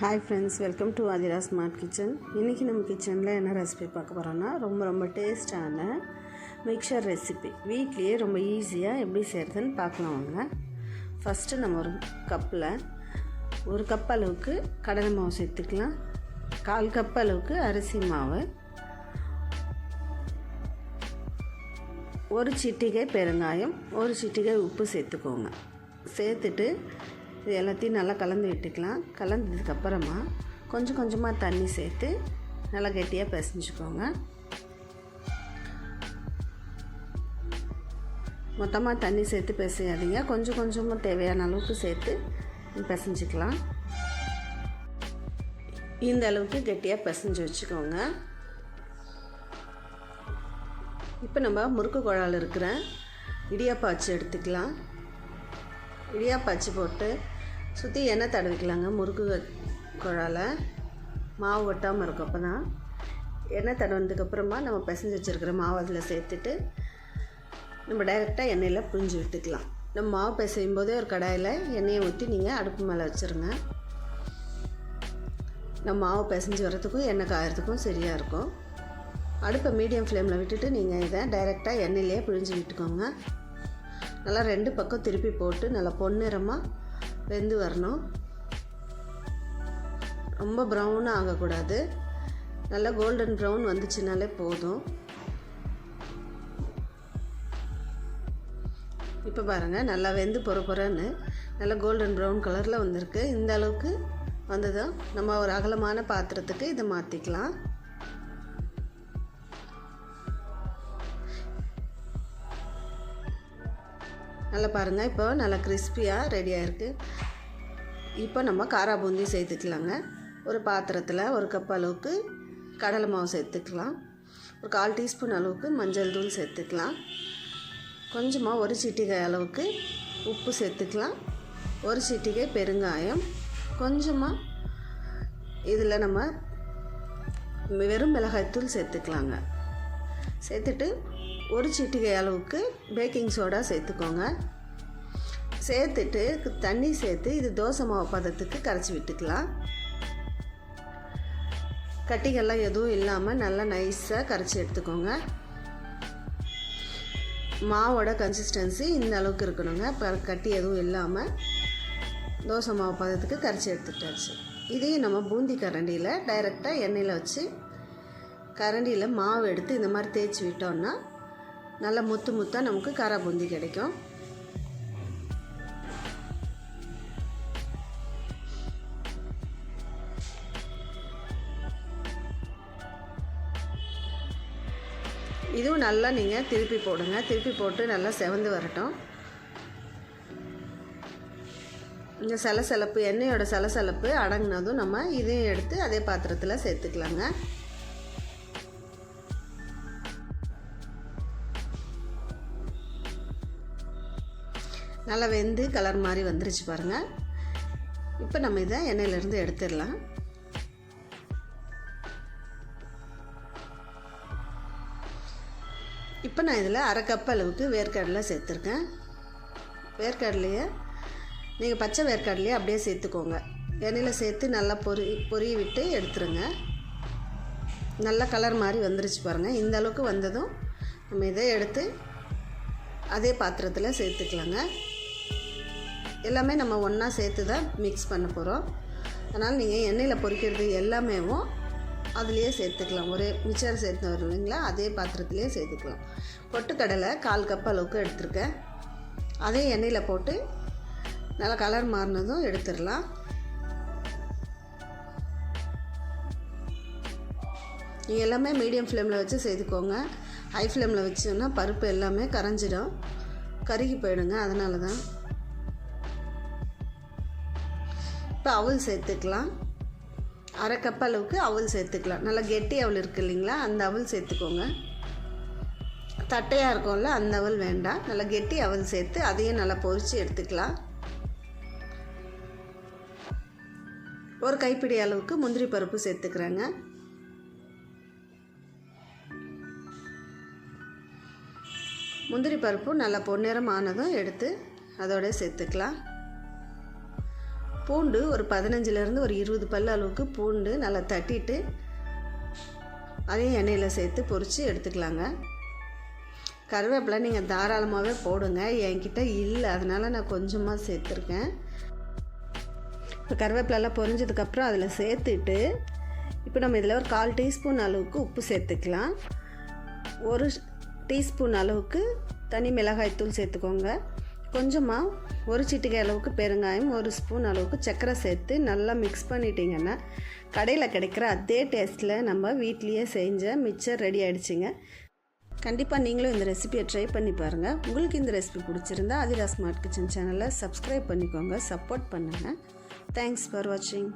Hi friends welcome to Athira smart kitchen இன்றைக்கி நம்ம கிச்சனில் என்ன ரெசிபி பார்க்க போகிறோன்னா ரொம்ப ரொம்ப டேஸ்டான மிக்சர் ரெசிபி வீட்லேயே ரொம்ப ஈஸியாக எப்படி செய்கிறதுன்னு பார்க்கலாம் வாங்க. ஃபஸ்ட்டு நம்ம ஒரு கப்பில் ஒரு கப் அளவுக்கு கடலை மாவு சேர்த்துக்கலாம். கால் கப் அளவுக்கு அரிசி மாவு. ஒரு சிட்டிகை பெருங்காயம் ஒரு சிட்டிகை உப்பு சேர்த்துக்கோங்க. சேர்த்துட்டு இது எல்லாத்தையும் நல்லா கலந்து விட்டுக்கலாம். கலந்ததுக்கப்புறமா கொஞ்சம் கொஞ்சமாக தண்ணி சேர்த்து நல்லா கெட்டியாக பிசைஞ்சுக்கோங்க. மொத்தமாக தண்ணி சேர்த்து பிசையாதீங்க. கொஞ்சம் கொஞ்சமாக தேவையான அளவுக்கு சேர்த்து பிசைஞ்சிக்கலாம். இந்த அளவுக்கு கெட்டியாக பிசைஞ்சு வச்சுக்கோங்க. இப்போ நம்ம முறுக்கு குழால் இருக்கிற இடியாப்பா அச்சு எடுத்துக்கலாம். இடியாப்பா அச்சு போட்டு சுற்றி எண்ணெய் தடவிக்கலாங்க முறுக்கு குழால. மாவு ஒட்டாமல் இருக்கும் அப்போ தான் எண்ணெய் தடவினதுக்கப்புறமா நம்ம பிசைஞ்சு வச்சுருக்கிற மாவு அதில் சேர்த்துட்டு நம்ம டைரெக்டாக எண்ணெயில் புரிஞ்சு விட்டுக்கலாம். நம்ம மாவு பிசையும் போதே ஒரு கடாயில் எண்ணெயை ஊற்றி நீங்கள் அடுப்பு மேலே வச்சுருங்க. நம்ம மாவு பிசைஞ்சு வரத்துக்கும் எண்ணெய் காயறதுக்கும் சரியாக இருக்கும். அடுப்பை மீடியம் ஃப்ளேமில் விட்டுட்டு நீங்கள் இதை டைரெக்டாக எண்ணெயிலே பிழிஞ்சு விட்டுக்கோங்க. நல்லா ரெண்டு பக்கம் திருப்பி போட்டு நல்லா பொன்னிறமாக வெந்து வரணும். ரொம்ப ப்ரௌனாக ஆகக்கூடாது. நல்லா கோல்டன் ப்ரௌன் வந்துச்சுனாலே போதும். இப்போ பாருங்கள் நல்லா வெந்து பொற பொறன்னு நல்லா கோல்டன் ப்ரௌன் கலரில் வந்திருக்கு. இந்த அளவுக்கு வந்ததும் நம்ம ஒரு அகலமான பாத்திரத்துக்கு இதை மாற்றிக்கலாம் நல்லா பாருங்கள் இப்போ நல்லா கிறிஸ்பியாக ரெடியாக இருக்குது இப்போ நம்ம காரா பூந்தி சேர்த்துக்கலாங்க. ஒரு பாத்திரத்தில் ஒரு கப் அளவுக்கு கடலை மாவு சேர்த்துக்கலாம். ஒரு கால் டீஸ்பூன் அளவுக்கு மஞ்சள் தூள் சேர்த்துக்கலாம். கொஞ்சமாக ஒரு சிட்டிகை அளவுக்கு உப்பு சேர்த்துக்கலாம். ஒரு சிட்டிகை பெருங்காயம். கொஞ்சமாக இதில் நம்ம வெறும் மிளகாய்த்தூள் சேர்த்துக்கலாங்க. சேர்த்துட்டு ஒரு சிட்டிகை அளவுக்கு பேக்கிங் சோடா சேர்த்துக்கோங்க. சேர்த்துட்டு தண்ணி சேர்த்து இது தோசை மாவு பதத்துக்கு கரைச்சி விட்டுக்கலாம். கட்டிகள்லாம் எதுவும் இல்லாமல் நல்லா நைஸாக கரைச்சி எடுத்துக்கோங்க. மாவோட கன்சிஸ்டன்சி இந்த அளவுக்கு இருக்கணுங்க. இப்போ கட்டி எதுவும் இல்லாமல் தோசை மாவு பதத்துக்கு கரைச்சி எடுத்துட்டாச்சு. இதையும் நம்ம பூந்தி கரண்டியில் டைரெக்டாக எண்ணெயில் வச்சு கரண்டியில் மாவு எடுத்து இந்த மாதிரி தேய்ச்சி விட்டோம்னா நல்லா முத்து முத்தாக நமக்கு காரா பூந்தி கிடைக்கும். இதுவும் நல்லா நீங்கள் திருப்பி போடுங்க. திருப்பி போட்டு நல்லா செவந்து வரட்டும். இந்த சலசலப்பு எண்ணெயோட சலசலப்பு அடங்கினதும் நம்ம இதையும் எடுத்து அதே பாத்திரத்தில் சேர்த்துக்கலாங்க. நல்லா வெந்து கலர் மாதிரி வந்துருச்சு பாருங்கள் இப்போ நம்ம இதை எண்ணெயிலேருந்து எடுத்துடலாம். இப்போ நான் இதில் அரை கப் அளவுக்கு வேர்க்கடலை சேர்த்துருக்கேன். வேர்க்கடலையை நீங்கள் பச்சை வேர்க்கடலையே அப்படியே சேர்த்துக்கோங்க. எண்ணெயில் சேர்த்து நல்லா பொறி பொரிய விட்டு எடுத்துருங்க. நல்ல கலர் மாதிரி வந்துருச்சு பாருங்கள் இந்த அளவுக்கு வந்ததும் நம்ம இதை எடுத்து அதே பாத்திரத்தில் சேர்த்துக்கலாங்க. எல்லாமே நம்ம ஒன்றா சேர்த்து தான் மிக்ஸ் பண்ண போகிறோம் அதனால் நீங்கள் எண்ணெயில் பொரிக்கிறது எல்லாமேவும் அதுலேயே சேர்த்துக்கலாம். ஒரே மிச்சர் சேர்த்து வரும் இல்லைங்களா அதே பாத்திரத்துலேயே சேர்த்துக்கலாம். பொட்டுக்கடலை கால் கப் அளவுக்கு எடுத்துருக்கேன். அதே எண்ணெயில் போட்டு நல்லா கலர் மாறினதும் எடுத்துடலாம். நீங்கள் எல்லாமே மீடியம் ஃப்ளேமில் வச்சு சேர்த்துக்கோங்க. ஹை ஃப்ளேமில் வச்சோன்னா பருப்பு எல்லாமே கரைஞ்சிடும். கருகி போயிடுங்க. அதனால தான் இப்போ அவல் சேர்த்துக்கலாம். அரை கப் அளவுக்கு அவல் சேர்த்துக்கலாம். நல்லா கெட்டி அவல் இருக்குது இல்லைங்களா? அந்த அவல் சேர்த்துக்கோங்க. தட்டையாக இருக்கும்ல அந்த அவல் வேண்டாம். நல்லா கெட்டி அவல் சேர்த்து அதையும் நல்லா பொரித்து எடுத்துக்கலாம். ஒரு கைப்பிடி அளவுக்கு முந்திரி பருப்பு சேர்த்துக்கிறேங்க. முந்திரி பருப்பு நல்லா பொன்னிறம் ஆனதும் எடுத்து அதோட சேர்த்துக்கலாம். பூண்டு ஒரு பதினஞ்சுலேருந்து ஒரு இருபது பல் அளவுக்கு பூண்டு நல்லா தட்டிட்டு அதையும் எண்ணெயில் சேர்த்து பொரித்து எடுத்துக்கலாங்க. கருவேப்பிலை நீங்கள் தாராளமாகவே போடுங்க. என்கிட்ட இல்லை அதனால் நான் கொஞ்சமாக சேர்த்துருக்கேன். இப்போ கருவேப்பிலெல்லாம் பொரிஞ்சதுக்கப்புறம் அதில் சேர்த்துட்டு இப்போ நம்ம இதில் ஒரு கால் டீஸ்பூன் அளவுக்கு உப்பு சேர்த்துக்கலாம். ஒரு டீஸ்பூன் அளவுக்கு தனி மிளகாய்த்தூள் சேர்த்துக்கோங்க. கொஞ்சமாக ஒரு சிட்டிகை அளவுக்கு பெருங்காயம் ஒரு ஸ்பூன் அளவுக்கு சர்க்கரை சேர்த்து நல்லா மிக்ஸ் பண்ணிட்டீங்கன்னா கடையில் கிடைக்கிற அதே டேஸ்ட்டில் நம்ம வீட்லேயே செஞ்ச மிக்சர் ரெடி ஆகிடுச்சிங்க கண்டிப்பாக நீங்களும் இந்த ரெசிபியை ட்ரை பண்ணி பாருங்கள் உங்களுக்கு இந்த ரெசிபி பிடிச்சிருந்தா அதிரா ஸ்மார்ட் கிச்சன் சேனலை சப்ஸ்கிரைப் பண்ணிக்கோங்க சப்போர்ட் பண்ணுங்கள் தேங்க்ஸ் ஃபார் வாட்சிங்